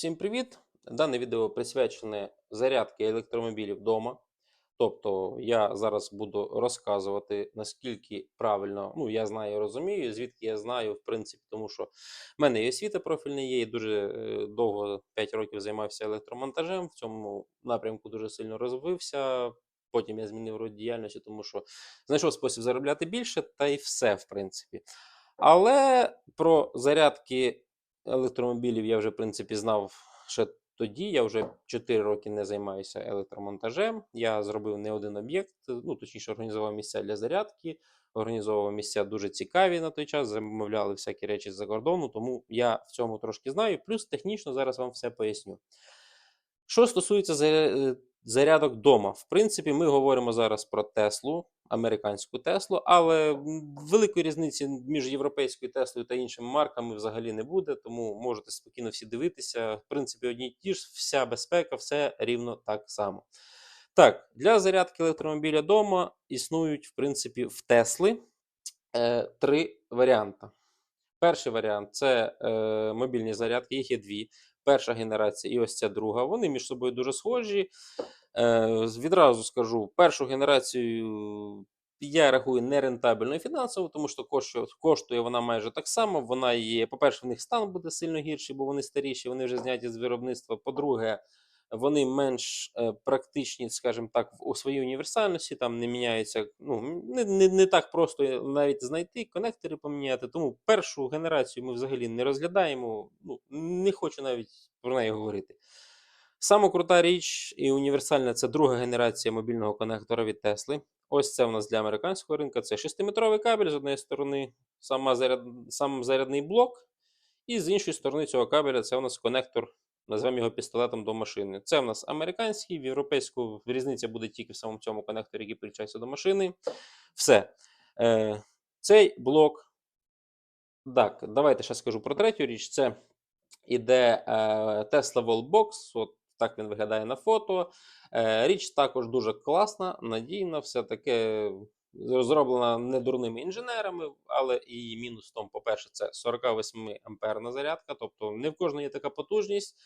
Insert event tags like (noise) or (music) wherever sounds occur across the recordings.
Всім привіт! Дане відео присвячене зарядці електромобілів вдома. Тобто я зараз буду розказувати, наскільки правильно, ну я знаю, розумію, звідки я знаю, в принципі, тому що в мене і освіта профільна є, і дуже е, довго 5 років займався електромонтажем. В цьому напрямку дуже сильно розвився. Потім я змінив род діяльності, тому що знайшов спосіб заробляти більше, та й все, в принципі. Але про зарядки електромобілів я вже, в принципі, знав ще тоді. Я вже 4 роки не займаюся електромонтажем. Я зробив не один об'єкт, ну точніше, організував місця для зарядки, організовував місця дуже цікаві на той час, замовляли всякі речі з-за кордону, тому я в цьому трошки знаю. Плюс технічно зараз вам все поясню. Що стосується е, зарядок вдома, в принципі, ми говоримо зараз про Теслу, американську Теслу, але великої різниці між європейською Теслою та іншими марками взагалі не буде, тому можете спокійно всі дивитися. В принципі, одні й ті ж, вся безпека, все рівно так само. Так, для зарядки електромобіля вдома існують, в принципі, в Тесли е, три варіанти. Перший варіант це е, мобільні зарядки, їх є дві. Перша генерація і ось ця друга. Вони між собою дуже схожі. Е, відразу скажу, першу генерацію я рахую нерентабельною фінансово, тому що коштує, коштує вона майже так само. Вона є, по-перше, в них стан буде сильно гірший, бо вони старіші, вони вже зняті з виробництва. По-друге, вони менш е, практичні, скажімо так, у своїй універсальності, там не міняються. Ну, не, не, не так просто навіть знайти, конектори поміняти. Тому першу генерацію ми взагалі не розглядаємо. Ну, не хочу навіть про неї говорити. Сама крута річ і універсальна це друга генерація мобільного конектора від Tesla. Ось це у нас для американського ринку. Це 6-метровий кабель з однієї сторони, сама заряд, сам зарядний блок, і з іншої сторони цього кабеля це у нас конектор, назвемо його пістолетом до машини. Це у нас американський, в європейську різниця буде тільки в самому цьому конекторі, який підключається до машини. Все. Е, цей блок. Так, давайте ще скажу про третю річ. Це іде е, Tesla Wallbox, от так він виглядає на фото. Е, річ також дуже класна, надійна, все таке зроблена не дурними інженерами, але і мінус в тому, по-перше, це 48 амперна зарядка, тобто не в кожної є така потужність.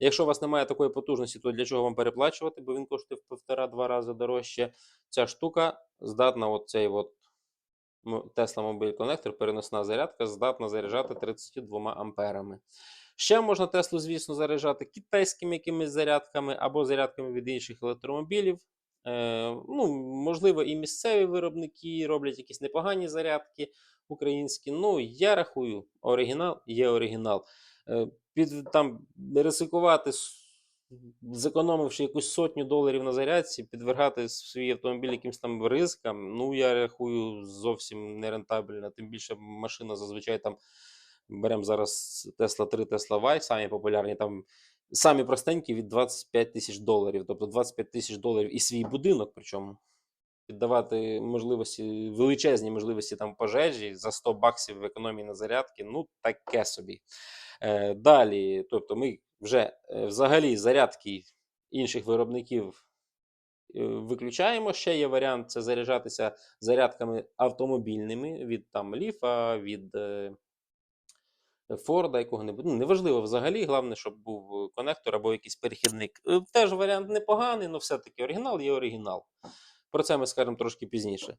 Якщо у вас немає такої потужності, то для чого вам переплачувати, бо він коштує в півтора-два рази дорожче. Ця штука здатна, от цей от Tesla Mobile Connector, переносна зарядка, здатна заряджати 32 амперами. Ще можна Теслу, звісно, заряджати китайськими якимись зарядками або зарядками від інших електромобілів. Е, ну, можливо, і місцеві виробники роблять якісь непогані зарядки українські. Ну, я рахую, оригінал є оригінал. Е, під там ризикувати, зекономивши якусь сотню доларів на зарядці, підвергати свій автомобіль якимось там ризикам, ну я рахую зовсім нерентабельно. Тим більше машина зазвичай там беремо зараз Tesla 3, Tesla Y, самі популярні там. Самі простенькі від 25 тисяч доларів, тобто 25 тисяч доларів і свій будинок, причому піддавати можливості, величезні можливості там пожежі за 100 баксів в економії на зарядки, ну таке собі. Е, далі, тобто ми вже е, взагалі зарядки інших виробників е, виключаємо. Ще є варіант це заряджатися зарядками автомобільними від там Ліфа, від Форда, якого-небудь. Ну, неважливо взагалі, головне, щоб був е, конектор або якийсь перехідник. Е, Теж варіант непоганий, але все-таки оригінал є оригінал. Про це ми скажемо трошки пізніше.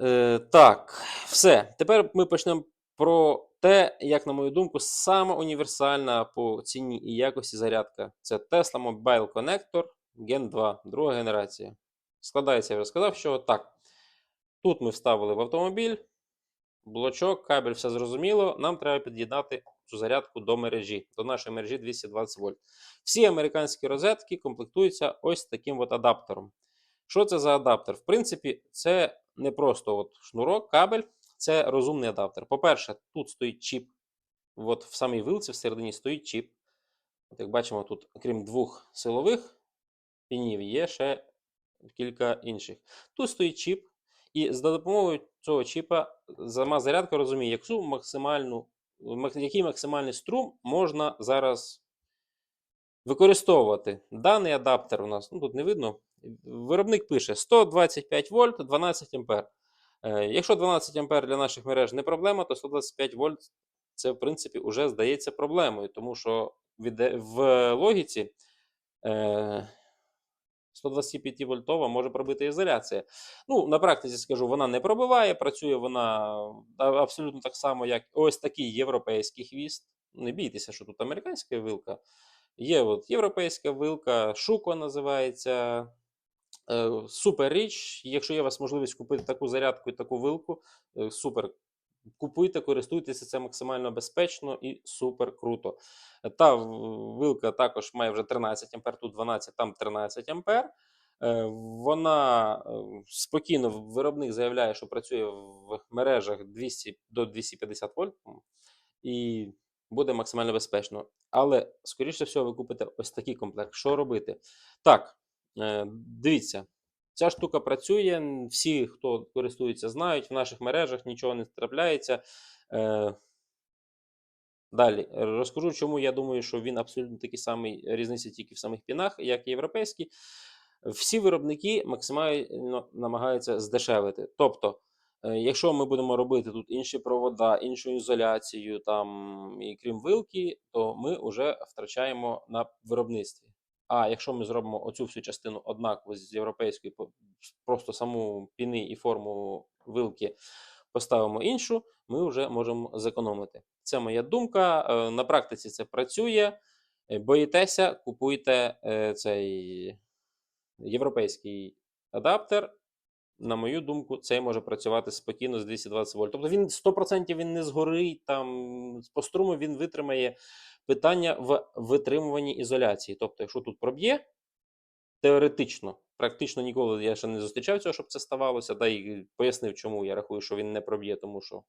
Е, так, все. Тепер ми почнемо про те, як, на мою думку, саме універсальна по ціні і якості зарядка. Це Tesla Mobile Connector Gen 2, друга генерація. Складається, я вже сказав, що так. Тут ми вставили в автомобіль, блочок, кабель, все зрозуміло. Нам треба під'єднати цю зарядку до мережі, до нашої мережі 220 вольт. Всі американські розетки комплектуються ось таким от адаптером. Що це за адаптер? В принципі, це не просто от шнурок, кабель, це розумний адаптер. По-перше, тут стоїть чіп. От в самій вилці всередині стоїть чіп. От як бачимо, тут, крім двох силових пінів, є ще кілька інших. Тут стоїть чіп, і за допомогою цього чіпа сама зарядка розуміє, яку максимальну, який максимальний струм можна зараз використовувати. Даний адаптер у нас, ну тут не видно, виробник пише 125 вольт, 12 ампер. Е, Якщо 12 ампер для наших мереж не проблема, то 125 вольт це, в принципі, вже здається проблемою, тому що в, логіці е, 125 вольтова може пробити ізоляція. Ну, на практиці скажу, вона не пробиває, працює вона абсолютно так само, як ось такий європейський хвіст. Не бійтеся, що тут американська вилка. Є от європейська вилка, шуко називається. Е, Супер річ. Якщо є у вас можливість купити таку зарядку і таку вилку, е, супер. Купуйте, користуйтеся, це максимально безпечно і супер круто. Та вилка також має вже 13 ампер, тут 12, там 13 ампер. Е, Вона е, спокійно виробник заявляє, що працює в мережах 200 до 250 вольт і буде максимально безпечно. Але, скоріше всього, ви купите ось такий комплект. Що робити? Так, е, дивіться, ця штука працює. Всі, хто користується, знають, в наших мережах нічого не трапляється. Е, Далі розкажу, чому я думаю, що він абсолютно такий самий, різниця тільки в самих пінах, як і європейський. Всі виробники максимально намагаються здешевити. Тобто, е, якщо ми будемо робити тут інші провода, іншу ізоляцію, там і крім вилки, то ми вже втрачаємо на виробництві. А якщо ми зробимо оцю всю частину однаково з європейської, просто саму піни і форму вилки поставимо іншу, ми вже можемо зекономити. Це моя думка. е, На практиці це працює. Е, Боїтеся, купуйте е, цей європейський адаптер. На мою думку, цей може працювати спокійно з 220 вольт. Тобто він 100% він не згорить, там по струму він витримає питання в витримуванні ізоляції. Тобто, якщо тут проб'є, теоретично, практично ніколи я ще не зустрічав цього, щоб це ставалося, та й пояснив, чому я рахую, що він не проб'є, тому що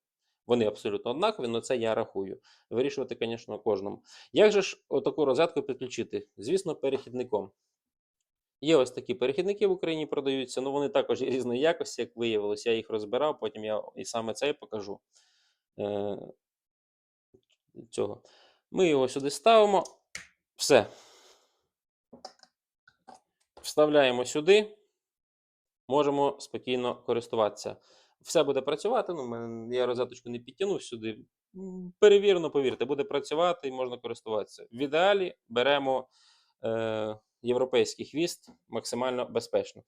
вони абсолютно однакові, але це я рахую. Вирішувати, звісно, кожному. Як же ж отаку розетку підключити? Звісно, перехідником. Є ось такі перехідники в Україні продаються, ну вони також різної якості, як виявилось. Я їх розбирав, потім я і саме цей покажу. Е, цього. Ми його сюди ставимо. Все. Вставляємо сюди. Можемо спокійно користуватися. Все буде працювати. Ну, я розеточку не підтягнув сюди. Перевірено, повірте, буде працювати і можна користуватися. В ідеалі беремо е, європейський хвіст максимально безпечно.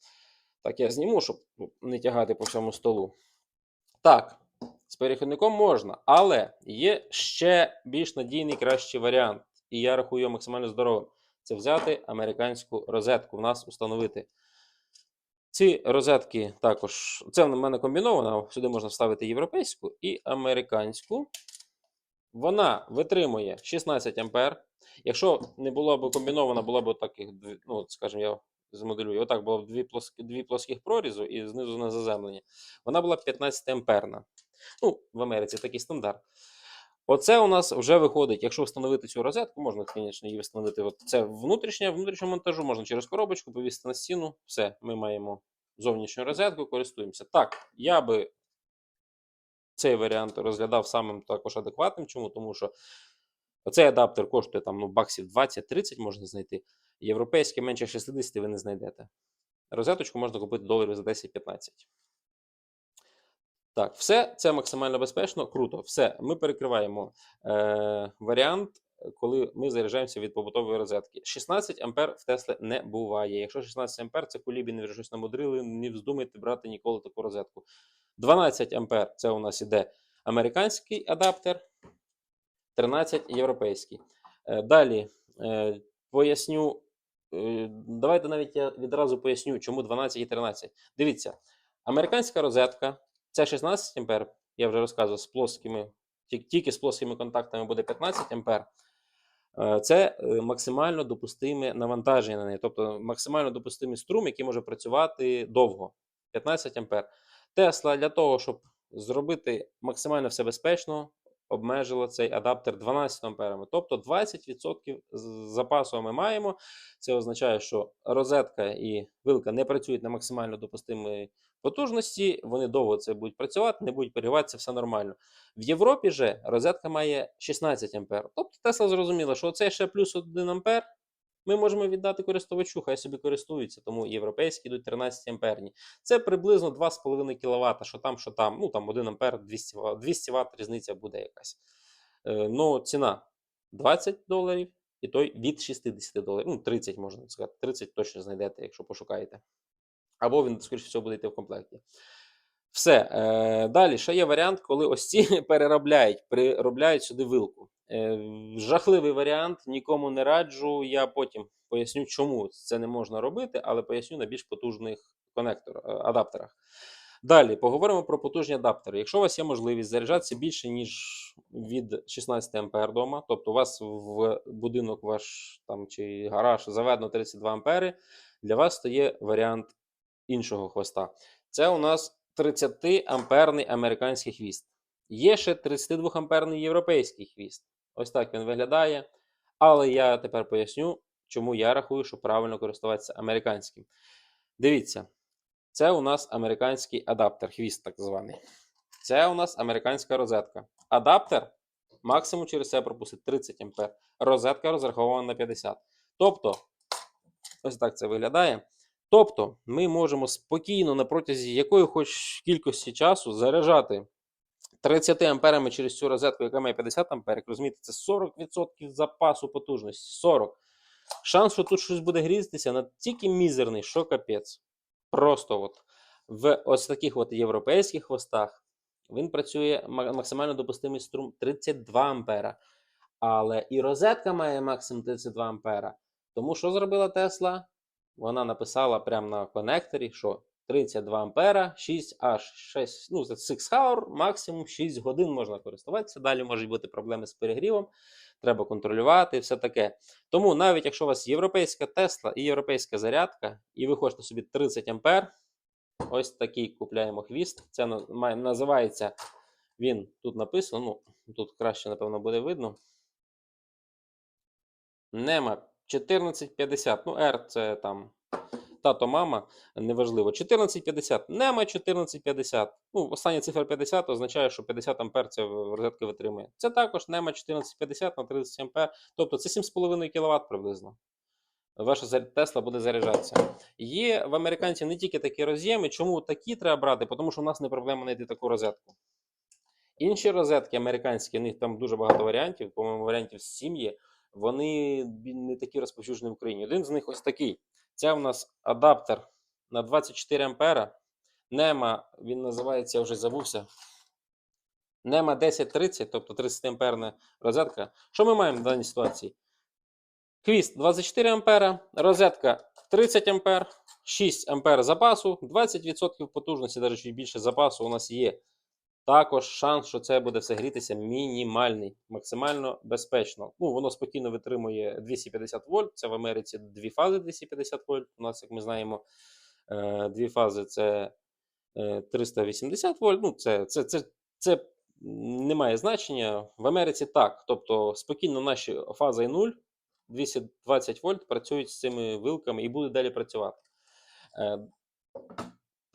Так, я зніму, щоб ну, не тягати по всьому столу. Так, з перехідником можна, але є ще більш надійний кращий варіант. І я рахую його максимально здоровим. Це взяти американську розетку, в нас установити. Ці розетки також, це в мене комбінована, сюди можна вставити європейську і американську. Вона витримує 16 ампер. Якщо не була б комбінована, була б таких, ну, скажімо, я змоделюю, отак було б дві, плоскі, дві плоских прорізу і знизу на заземлення. Вона була 15 амперна. Ну, в Америці такий стандарт. Оце у нас вже виходить. Якщо встановити цю розетку, можна, звісно, її встановити. От це внутрішня, внутрішнього монтажу, можна через коробочку повісити на стіну. Все, ми маємо зовнішню розетку, користуємося. Так, я би цей варіант розглядав самим також адекватним. Чому? Тому що цей адаптер коштує там ну, баксів 20-30 можна знайти. Європейський менше 60 ви не знайдете. Розеточку можна купити доларів за 10-15. Так, все це максимально безпечно, круто. Все, ми перекриваємо е, варіант, коли ми заряджаємося від побутової розетки. 16 ампер в Тесли не буває. Якщо 16 ампер, це кулібін, ви вже щось намудрили, не вздумайте брати ніколи таку розетку. 12 ампер це у нас іде американський адаптер, 13 європейський. Е, далі е, поясню. е, Давайте навіть я відразу поясню, чому 12 і 13. Дивіться, американська розетка це 16 ампер, я вже розказував, з плоскими, тільки з плоскими контактами буде 15 ампер. Це максимально допустиме навантаження на неї, тобто максимально допустимий струм, який може працювати довго. 15 ампер. Тесла для того, щоб зробити максимально все безпечно, обмежила цей адаптер 12 амперами. Тобто 20% запасу ми маємо. Це означає, що розетка і вилка не працюють на максимально допустимій потужності, вони довго це будуть працювати, не будуть перегріватися, все нормально. В Європі же розетка має 16 ампер. Тобто Тесла зрозуміла, що це ще плюс 1 ампер. Ми можемо віддати користувачу, хай собі користується, тому європейські йдуть 13 амперні. Це приблизно 2,5 кВт, що там, що там. Ну там 1 ампер, 200 Вт, 200 Вт різниця буде якась. Е, ну, ціна 20 доларів і той від 60 доларів. Ну, 30 можна сказати. 30 точно знайдете, якщо пошукаєте. Або він, скоріше всього, буде йти в комплекті. Все. Е, далі ще є варіант, коли ось ці (laughs) переробляють, приробляють сюди вилку. Е, жахливий варіант, нікому не раджу. Я потім поясню, чому це не можна робити, але поясню на більш потужних конекторах, е, адаптерах. Далі поговоримо про потужні адаптери. Якщо у вас є можливість заряджатися більше, ніж від 16 ампер вдома, тобто у вас в будинок ваш там чи гараж заведено 32 ампери, для вас то є варіант іншого хвоста. Це у нас 30 амперний американський хвіст. Є ще 32 амперний європейський хвіст. Ось так він виглядає. Але я тепер поясню, чому я рахую, що правильно користуватися американським. Дивіться, це у нас американський адаптер, хвіст так званий. Це у нас американська розетка. Адаптер максимум через себе пропустить 30 ампер. Розетка розрахована на 50. Тобто, ось так це виглядає. Тобто, ми можемо спокійно на протязі якої хоч кількості часу заряджати 30 амперами через цю розетку, яка має 50 ампер. Як розумієте, це 40% запасу потужності. 40. Шанс, що тут щось буде грізтися, настільки мізерний, що капець. Просто от в ось таких от європейських хвостах він працює максимально допустимий струм 32 ампера. Але і розетка має максимум 32 ампера. Тому що зробила Тесла? Вона написала прямо на конекторі, що 32 ампера, 6 аж 6, ну, це 6 hour, максимум 6 годин можна користуватися. Далі можуть бути проблеми з перегрівом, треба контролювати і все таке. Тому навіть якщо у вас європейська Тесла і європейська зарядка, і ви хочете собі 30 ампер, ось такий купляємо хвіст. Це називається він тут написано. Ну, тут краще, напевно, буде видно. Нема 1450. Ну, R це там тато, мама, неважливо. 1450. Нема 1450. Ну, остання цифра 50 означає, що 50 ампер ця розетка витримує. Це також нема 1450 на 30 ампер. Тобто це 7,5 кВт приблизно. Ваша Тесла буде заряджатися. Є в американців не тільки такі роз'єми. Чому такі треба брати? Тому що у нас не проблема знайти таку розетку. Інші розетки американські, у них там дуже багато варіантів, по-моєму, варіантів з сім'ї, вони не такі розповсюджені в Україні. Один з них ось такий. Це у нас адаптер на 24 ампера. Нема, він називається, я вже забувся. Нема 1030, тобто 30 амперна розетка. Що ми маємо в даній ситуації? Хвіст 24 ампера, розетка 30 ампер, 6 ампер запасу, 20% потужності, навіть більше запасу у нас є. Також шанс, що це буде все грітися, мінімальний, максимально безпечно. Ну, воно спокійно витримує 250 вольт. Це в Америці дві фази 250 вольт. У нас, як ми знаємо, е, дві фази це е, 380 вольт. Ну, це, це, це, це не має значення. В Америці так. Тобто спокійно наші фаза і 0, 220 вольт працюють з цими вилками і будуть далі працювати.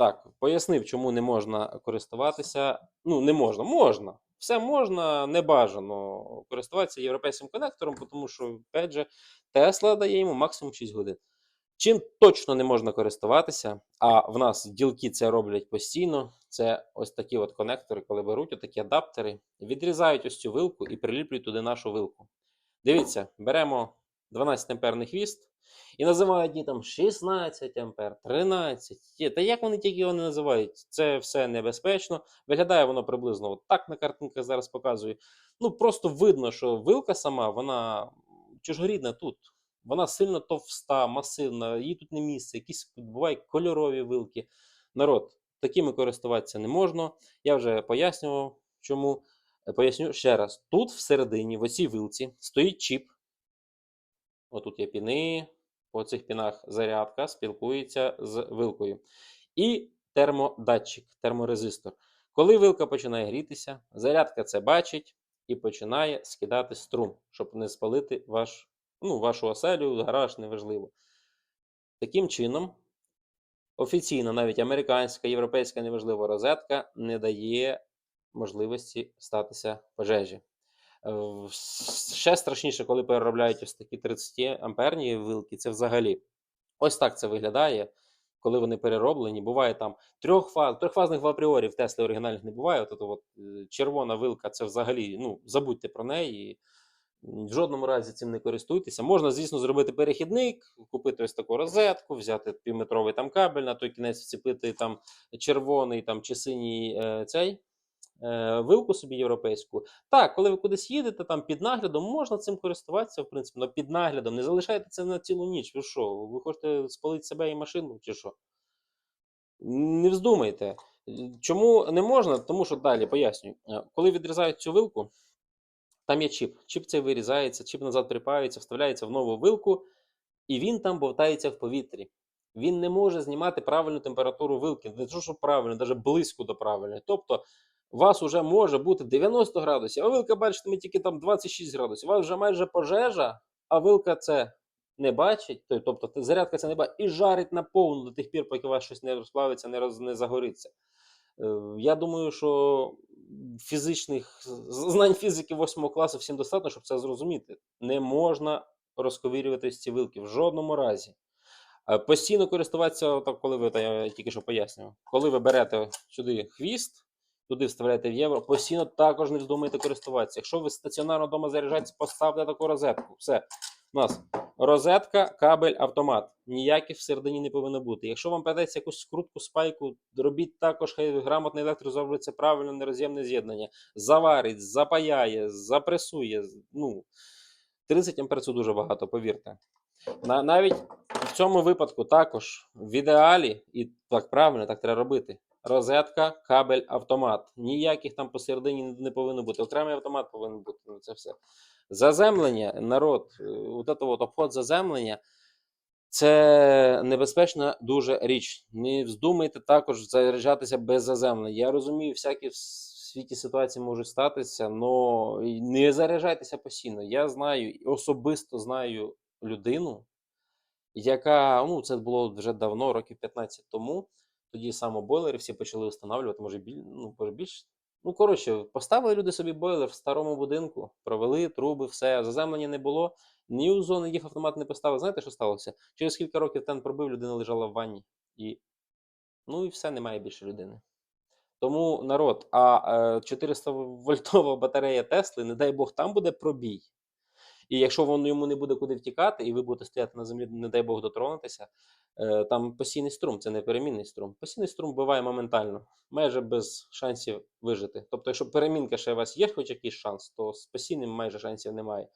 Так, пояснив, чому не можна користуватися. Ну, не можна, можна. Все можна, не бажано користуватися європейським конектором, тому що, опять же, Тесла дає йому максимум 6 годин. Чим точно не можна користуватися, а в нас ділки це роблять постійно. Це ось такі от конектори, коли беруть отакі адаптери, відрізають ось цю вилку і приліплюють туди нашу вилку. Дивіться, беремо 12 амперний хвіст і називають її там 16 ампер, 13. Та як вони тільки його не називають? Це все небезпечно. Виглядає воно приблизно от так на картинках зараз показую. Ну просто видно, що вилка сама, вона чужорідна тут. Вона сильно товста, масивна, їй тут не місце. Якісь бувають кольорові вилки. Народ, такими користуватися не можна. Я вже пояснював, чому. Е, Поясню ще раз: тут всередині, в оцій вилці, стоїть чіп. Отут є піни, по цих пінах зарядка спілкується з вилкою. І термодатчик, терморезистор. Коли вилка починає грітися, зарядка це бачить і починає скидати струм, щоб не спалити ваш, ну, вашу оселю, гараж, неважливо. Таким чином, офіційно навіть американська, європейська, неважливо, розетка не дає можливості статися пожежі. Е, Ще страшніше, коли переробляють ось такі 30 амперні вилки, це взагалі. Ось так це виглядає, коли вони перероблені. Буває там трьохфаз, трьохфазних в апріорі в Теслі оригінальних не буває. От, от, от е, червона вилка це взагалі, ну, забудьте про неї. В жодному разі цим не користуйтеся. Можна, звісно, зробити перехідник, купити ось таку розетку, взяти півметровий там кабель, на той кінець вцепити там червоний там, чи синій е, цей вилку собі європейську. Так, коли ви кудись їдете, там під наглядом можна цим користуватися, в принципі, але під наглядом. Не залишайте це на цілу ніч. Ви що? Ви хочете спалити себе і машину, чи що? Не вздумайте. Чому не можна? Тому що далі пояснюю. Е, Коли відрізають цю вилку, там є чіп. Чіп цей вирізається, чіп назад припаюється, вставляється в нову вилку, і він там бовтається в повітрі. Він не може знімати правильну температуру вилки, не те, що правильно, навіть близько до правильної. Тобто, вас вже може бути 90 градусів, а вилка, бачите, ми тільки там 26 градусів. У вас вже майже пожежа, а вилка це не бачить, тобто зарядка це не бачить, і жарить наповну до тих пір, поки у вас щось не розплавиться, не, роз, не загориться. Е, Я думаю, що фізичних знань фізики 8 класу всім достатньо, щоб це зрозуміти. Не можна розковірювати ці вилки в жодному разі. Е, Постійно користуватися, коли ви та я тільки що пояснював, коли ви берете сюди хвіст, туди вставляєте в євро, постійно також не вздумайте користуватися. Якщо ви стаціонарно вдома заряджаєтесь, поставте таку розетку. Все. У нас розетка, кабель, автомат. Ніяких всередині не повинно бути. Якщо вам придеться якусь скрутку, спайку, робіть також, хай грамотний електрик зробить це правильно нероз'ємне з'єднання. Заварить, запаяє, запресує. Ну, 30 ампер це дуже багато, повірте. На, навіть в цьому випадку також в ідеалі, і так правильно, так треба робити. Розетка, кабель, автомат. Ніяких там посередині не- не повинно бути. Окремий автомат повинен бути. Ну, це все. Заземлення, народ, е, от це от обход заземлення. Це небезпечна дуже річ. Не вздумайте також заряджатися без заземлення. Я розумію, всякі в світі ситуації можуть статися, але не заряджайтеся постійно. Я знаю, особисто знаю людину, яка, ну, це було вже давно, років 15 тому. Тоді саме бойлери всі почали встановлювати, може, біль, ну, може більше. Ну, коротше, поставили люди собі бойлер в старому будинку, провели труби, все, заземлення не було. Ні у зони їх автомат не поставили. Знаєте, що сталося? Через кілька років тен пробив, людина лежала в ванні. І... Ну і все, немає більше людини. Тому народ, а е, 400 вольтова батарея Тесли, не дай Бог, там буде пробій. І якщо воно йому не буде куди втікати, і ви будете стояти на землі, не дай Бог дотронутися, е, там постійний струм, це не перемінний струм. Постійний струм буває моментально, майже без шансів вижити. Тобто, якщо перемінка ще у вас є хоч якийсь шанс, то з постійним майже шансів немає.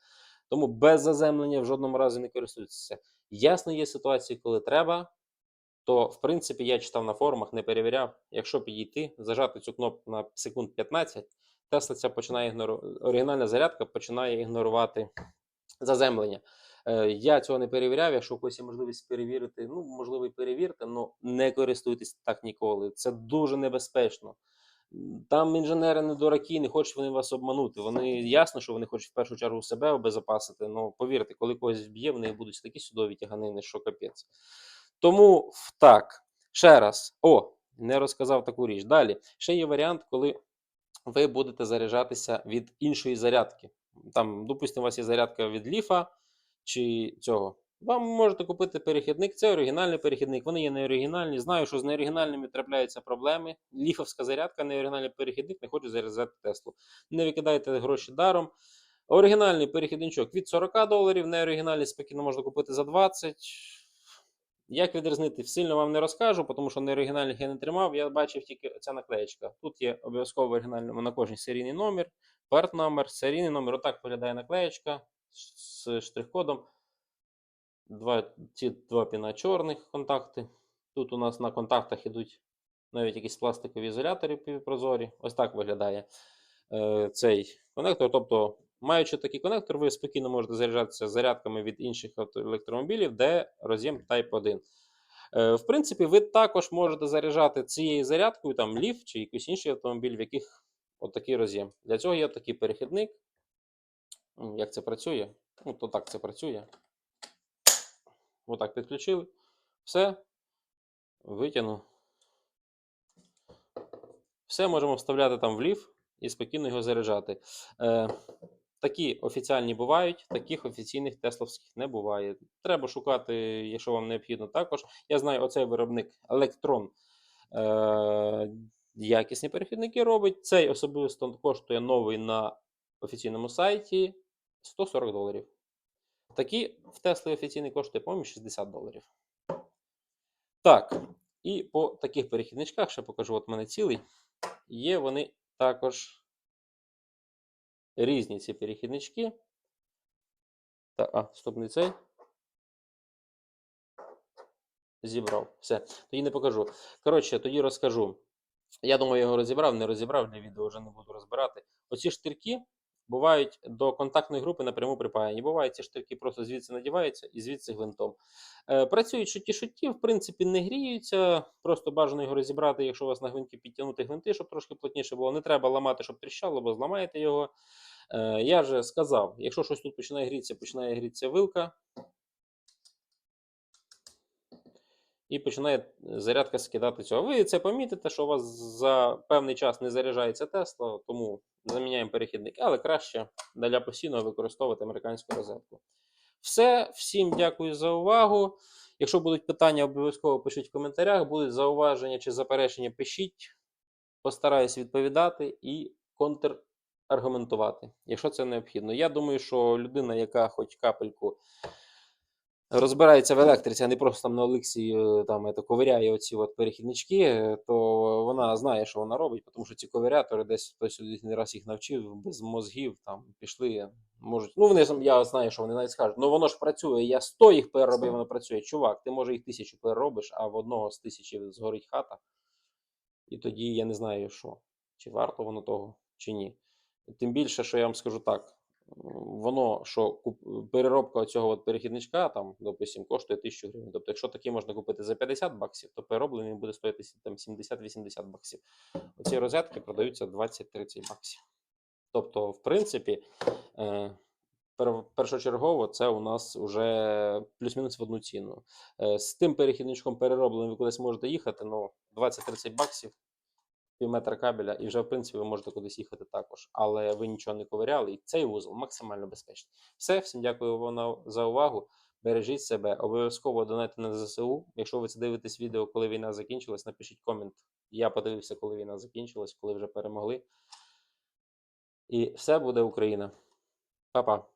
Тому без заземлення в жодному разі не користуйтеся. Ясно, є ситуації, коли треба, то в принципі я читав на форумах, не перевіряв. Якщо підійти, зажати цю кнопку на секунд 15, Тесла ця починає ігнорувати, оригінальна зарядка починає ігнорувати заземлення. Е, Я цього не перевіряв. Якщо у когось є можливість перевірити, ну можливо, і перевірте, але не користуйтесь так ніколи. Це дуже небезпечно. Там інженери не дураки, не хочуть вони вас обманути. Вони ясно, що вони хочуть в першу чергу себе обезопасити. але повірте, коли когось вб'є, в них будуть такі судові тяганини, що капець. Тому так, ще раз. О, не розказав таку річ. Далі ще є варіант, коли ви будете заряджатися від іншої зарядки. Там, допустимо, у вас є зарядка від ліфа чи цього. Вам можете купити перехідник. Це оригінальний перехідник. Вони є неоригінальні. Знаю, що з неоригінальними трапляються проблеми. Ліфовська зарядка, неоригінальний перехідник, не хоче заряджати Теслу. Не викидайте гроші даром. Оригінальний перехідничок від 40 доларів, неоригінальний спокійно можна купити за 20. Як відрізнити, сильно вам не розкажу, тому що неоригінальних я не тримав. Я бачив тільки ця наклеєчка. Тут є обов'язково оригінальному на кожній серійний номер, номер, серійний номер. Отак виглядає наклеєчка з штрих-кодом. Два, ці два піна чорних контакти. Тут у нас на контактах ідуть навіть якісь пластикові ізолятори півпрозорі. Ось так виглядає е, цей конектор. Тобто, маючи такий конектор, ви спокійно можете заряджатися зарядками від інших електромобілів, де роз'єм Type 1. Е, в принципі, ви також можете заряджати цією зарядкою там ліф чи якийсь інший автомобіль, в яких отакий роз'єм. Для цього є такий перехідник. Як це працює? Ну, то так це працює. Отак підключили. Все. Витягну. Все можемо вставляти там в ліф і спокійно його заряджати. Е, такі офіціальні бувають, таких офіційних тесловських не буває. Треба шукати, якщо вам необхідно також. Я знаю, оцей виробник Electron е, якісні перехідники робить. Цей особисто коштує новий на офіційному сайті 140 доларів. Такі в Теслі офіційний коштує, по-моєму, 60 доларів. Так, і по таких перехідничках ще покажу, от мене цілий. Є вони також різні ці перехіднички. Та, а, стоп, не цей. Зібрав. Все. Тоді не покажу. Коротше, тоді розкажу. Я думаю, його розібрав, не розібрав, для відео вже не буду розбирати. Оці штирки бувають до контактної групи напряму припаяні. Бувають ці штирки просто звідси надіваються і звідси гвинтом. Е, працюють шуті шуті, в принципі, не гріються. Просто бажано його розібрати, якщо у вас на гвинті підтягнути гвинти, щоб трошки плотніше було. Не треба ламати, щоб тріщало, бо зламаєте його. Е, я вже сказав, якщо щось тут починає грітися, починає грітися вилка. І починає зарядка скидати цього. Ви це помітите, що у вас за певний час не заряджається Тесла, тому заміняємо перехідник. Але краще для постійного використовувати американську розетку. Все, всім дякую за увагу. Якщо будуть питання, обов'язково пишіть в коментарях, будуть зауваження чи заперечення, пишіть. Постараюсь відповідати і контраргументувати, якщо це необхідно. Я думаю, що людина, яка хоч капельку розбирається в електриці, а не просто там на Олексі е, там это, ковиряє оці от перехіднички, е, то вона знає, що вона робить, тому що ці ковирятори десь хтось один раз їх навчив без мозгів, там пішли. Можуть, ну вони я знаю, що вони навіть скажуть, ну воно ж працює. Я 100 їх переробив, воно працює. Чувак, ти може їх тисячу переробиш, а в одного з тисячі згорить хата. І тоді я не знаю, що, чи варто воно того, чи ні. Тим більше, що я вам скажу так: воно, що переробка цього от перехідничка, там, допустим, коштує 1000 гривень. Тобто, якщо такий можна купити за 50 баксів, то перероблений буде стоїти там 70-80 баксів. Оці розетки продаються 20-30 баксів. Тобто, в принципі, е, першочергово це у нас вже плюс-мінус в одну ціну. Е, З тим перехідничком переробленим ви кудись можете їхати, ну 20-30 баксів, пів метра кабеля, і вже в принципі ви можете кудись їхати також. Але ви нічого не ковиряли, і цей вузол максимально безпечний. Все, всім дякую вам за увагу. Бережіть себе, обов'язково донайте на ЗСУ. Якщо ви це дивитесь відео, коли війна закінчилась, напишіть комент. Я подивився, коли війна закінчилась, коли вже перемогли. І все буде Україна. Па-па.